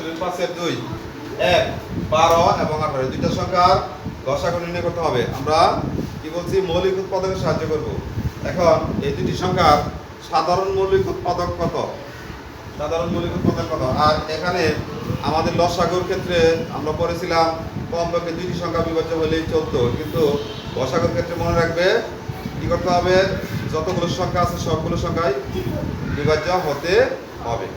উনচল্লিশ পাঁচের দুই, এক, বারো এবং আঠারো। দুইটা সংখ্যার গসাগু নির্ণয় করতে হবে। আমরা কি বলছি? মৌলিক উৎপাদকে সাহায্য করব। এখন এই দুটি সংখ্যার সাধারণ মৌলিক উৎপাদক কত? সাধারণ মৌলিক উৎপাদক কত? আর এখানে আমাদের লসাগুর ক্ষেত্রে আমরা পড়েছিলাম কমপক্ষে দুইটি সংখ্যা বিভাজ্য হলেই চলতো। কিন্তু গসাগুর ক্ষেত্রে মনে রাখবে, কি করতে হবে? যতগুলো সংখ্যা আছে সবগুলো সংখ্যায় বিভাজ্য হতে হবে।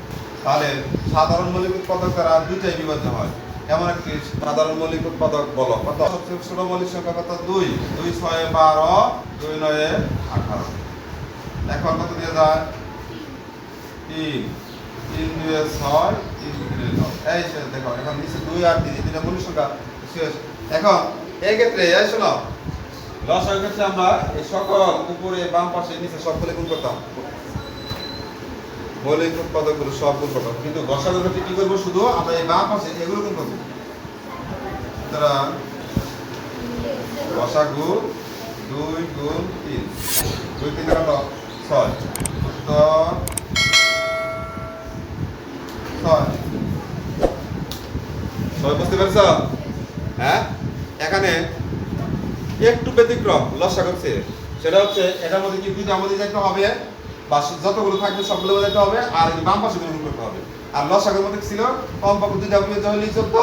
তাহলে সাধারণ মৌলিক উৎপাদক দ্বারা দুইটাই বিভাজ্য হয়। এমন একটি সাধারণ মৌলিক উৎপাদক বলো কত সবচেয়ে ছোট মৌলিক সংখ্যা কত দুই দুই ছয় বারো দুই নয় আঠারো। এখন কত দিয়ে যায়? তিন তিন দুয়ে ছয়, তিন তিনে নয়। এই সে দেখো, এখন নিচে দুই আর তিন দুইটা মৌলিক সংখ্যা শেষ। এখন এই ক্ষেত্রে, এই শোনো, লসাগু ক্ষেত্রে আমরা এই সকল উপরে বাম পাশে নিচে সবগুলো গুণ করতাম। মৌলিক উৎপাদকগুলো সব গুণ করতাম কিন্তু গসাগুর ক্ষেত্রে কি করব শুধু? আমরা এই বাম পাশে এগুলো গুণ করব। সুতরাং গসাগু দুই গুণ তিন। দুই তিন কত ছয়। উত্তর ছয়। বুঝতে পেরেছ? হ্যাঁ? এখানে একটু ব্যতিক্রম লসা করছে সেটা হচ্ছে, এটার মধ্যে কি দুইটা মধ্যে যেতে হবে? বা যতগুলো থাকবে সবগুলো যেতে হবে, আর এই বাম পাশে গুলো করতে হবে। আর লসাগের মধ্যে ছিল? কম পক্ষে দুইটা গুলো হলেই চলতো,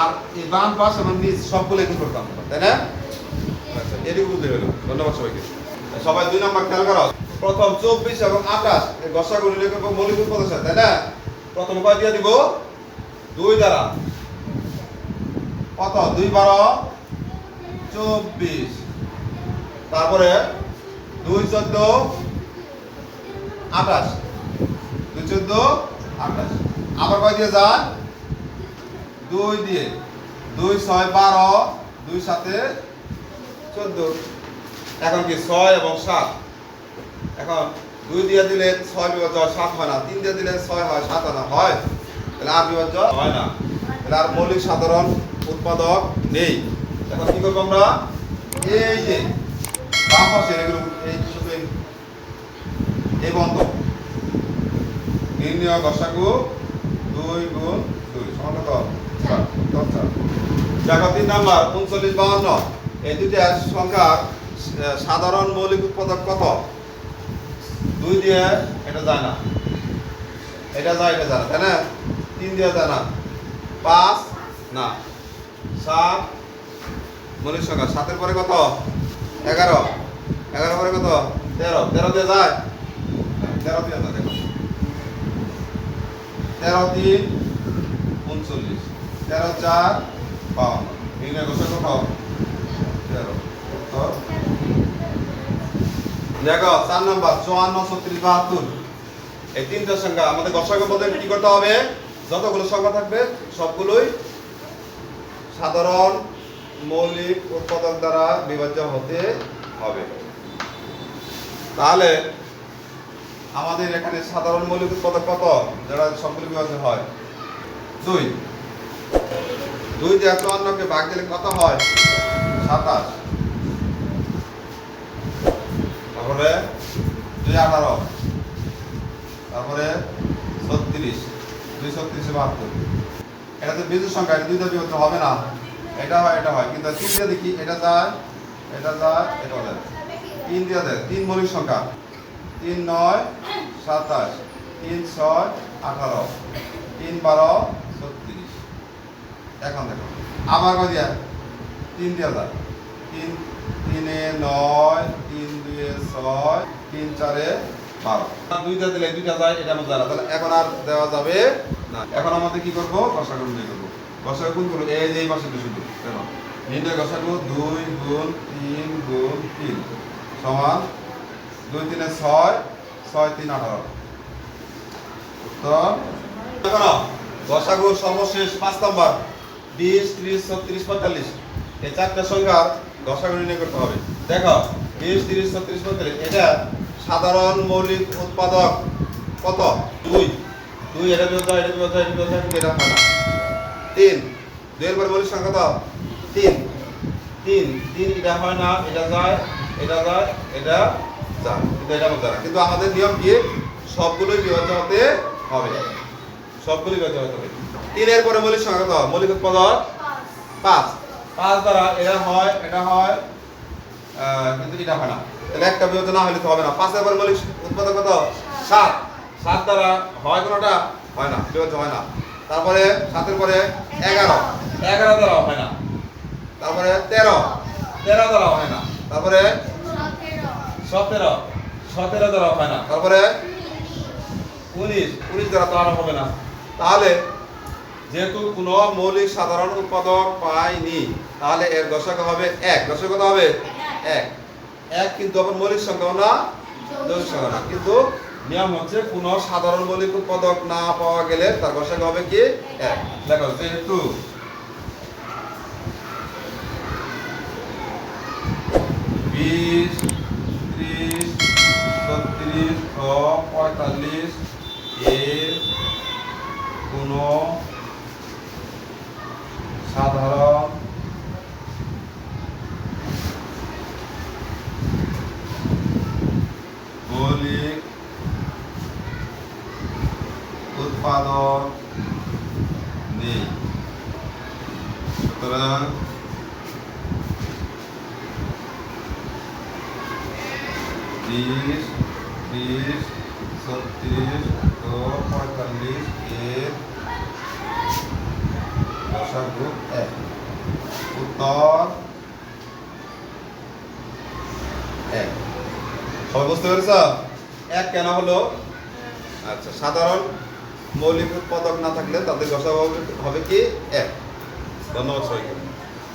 আর এই বাম পাশ এবং নিচ সবগুলো গুণ করতাম তাই না? আচ্ছা এটুকু বুঝতে হলো ধন্যবাদ সবাইকে। সবাই দুই নম্বর খেয়াল করো। প্রথম চব্বিশ এবং আঠাশ এই গসা গুলি মৌলিক উৎপাদন তাই না? প্রথম কয় দিয়ে দিব। দুই দ্বারা। কত? দুই বারো। চব্বিশ। তারপরে দুই চোদ্দ। আঠাশ। দুই চোদ্দ, আঠাশ। আবার কয় দিয়ে যান? দুই দিয়ে। দুই ছয় বারো, দুই সাথে চোদ্দ। এখন কি ছয় এবং সাত? এখন দুই দিয়ে দিলে ছয় বিভাজ্য সাত হয় না। তিন দিয়ে দিলে ছয় হয়, সাত হয় না। হয়? তাহলে আর বিভাজ্য হয় না। তাহলে আর মৌলিক সাধারণ উৎপাদক নেই। এখন কি করব আমরা? এই যে, বাম পাশে এগুলো, এই এই- বন্ধ। নির্ণয় গসাগু দুই গুণ দুই। সমান কত? তিন নাম্বার, উনচল্লিশ, বাহান্ন। এই দুইটা সংখ্যার সাধারণ মৌলিক উৎপাদক কত? দুই দিয়ে এটা যায় না। এটা যায় এটা যায় না, তাই না? তিন দিয়ে যায় না। পাঁচ, না। সাত, মৌলিক সংখ্যা। সাতের পরে কত? এগারো। এগারো পরে কত? তেরো। তেরো দিয়ে যায়। তেরো যায় দেখো তেরো তিন উনচল্লিশ, তেরো চার বাউন্ন। কত তেরো দেখো, চার নম্বর, চুয়ান্ন, ছত্রিশ, বাহাত্তর। এই তিনটা সংখ্যা, আমাদের গসাগর মধ্যে কি করতে হবে? যতগুলো সংখ্যা থাকবে, সবগুলোই সাধারণ মৌলিক উৎপাদক দ্বারা বিভাজ্য হতে হবে। তাহলে আমাদের এখানে সাধারণ মৌলিক উৎপাদক কত? যারা সবগুলো বিভাজ্য হয়। দুই। দুই দিয়ে চুয়ান্নকে ভাগ দিলে কত হয়? সাতাশ। তারপরে দুই আঠারো। তারপরে ছত্রিশ। দুই ছত্রিশে বাহাত্তর। এটা তো বিজুর সংখ্যা, এটা দুইটা বিভক্ত হবে না। এটা হয় এটা হয়। কিন্তু তিনটা দেখি, এটা যায় এটা যায় এটা যায়। তিন দিয়ে দেয়। তিন মৌলিক সংখ্যা। তিন নয়, সাতাশ। তিন ছয়, আঠারো। তিন বারো, ছত্রিশ। এখন দেখো। আবার কয় দিয়া? তিন দিয়ে যায় তিন, তিনে নয়, তিন দুয়ে ছয়, তিন চারে বারো। দুইটা দিলে দুইটা যায়, এটা আমার জানা তাহলে এখন আর দেওয়া যাবে না। এখন আমাদের কি করব? গসাগু নির্ণয় করব। গসাগু গুণ করব? এই যে পাশে শুধু কেন নির্ণয় গসাগু দুই গুণ তিন গুণ তিন সমান দুই তিনে ছয় ছয় তিন আঠারো। উত্তর। গসাগু সর্বশেষ পাঁচ নম্বর বিশ ত্রিশ ছত্রিশ পঁয়তাল্লিশ। এই চারটা সংখ্যার গসাগু নির্ণয় করতে হবে। দেখো বিশ তিরিশ ছত্রিশ পঁয়তাল্লিশ এটা সাধারণ মৌলিক উৎপাদক কত? দুই। দুই এটা হয়, এটা বিভক্ত এটা কিন্তু এটা হয় না। তিন। দুইয়ের পরে মৌলিক সংখ্যা কত? তিন। তিন। তিন এটা হয় না এটা যায় এটা যায় এটা কিন্তু এটা যায় না। কিন্তু আমাদের নিয়ম কি? সবগুলোই বিভাজ্য হতে হবে। সবগুলোই বিভাজ্য হতে হবে। তিনের পরে মৌলিক সংখ্যা কত? মৌলিক উৎপাদক পাঁচ। পাঁচ দ্বারা এটা হয় এটা হয় কিন্তু এটা হয় না। তাহলে একটা বিয়োজন না হলে তো হবে না। পাঁচের পরে মৌলিক উৎপাদক কত? সাত। সাত দ্বারা হয় কোনোটা? হয় না। বিয়োজন হয় না। তারপরে সাতের পরে এগারো। এগারো দ্বারা হয় না। তারপরে তেরো। তেরো দ্বারা হয় না। তারপরে সতেরো। সতেরো দ্বারা হয় না। তারপরে? উনিশ। উনিশ দ্বারা তো হবে না। তাহলে যেহেতু কোনো মৌলিক সাধারণ উৎপাদক পাইনি তাহলে এর দশক হবে এক। দশক কত হবে? এক। এক কিন্তু আবার মৌলিক সংখ্যাও না যৌগিক সংখ্যা। না কিন্তু নিয়ম হচ্ছে কোনো সাধারণ মৌলিক উৎপাদক না পাওয়া গেলে তার দশক হবে কি? এক। দেখো যেহেতু বিশ ত্রিশ ছত্রিশ ও পঁয়তাল্লিশ এর কোনো সাধারণ মৌলিক উৎপাদন নেই। সুতরাং বিশ ত্রিশ ছত্রিশ ও পঁয়তাল্লিশ এর দশাগু এক। উত্তর এক। সবাই বুঝতে পেরেছ? এক কেন হলো? আচ্ছা সাধারণ মৌলিক উৎপাদক না থাকলে তাদের দশা হবে কি? এক। ধন্যবাদ সবাইকে।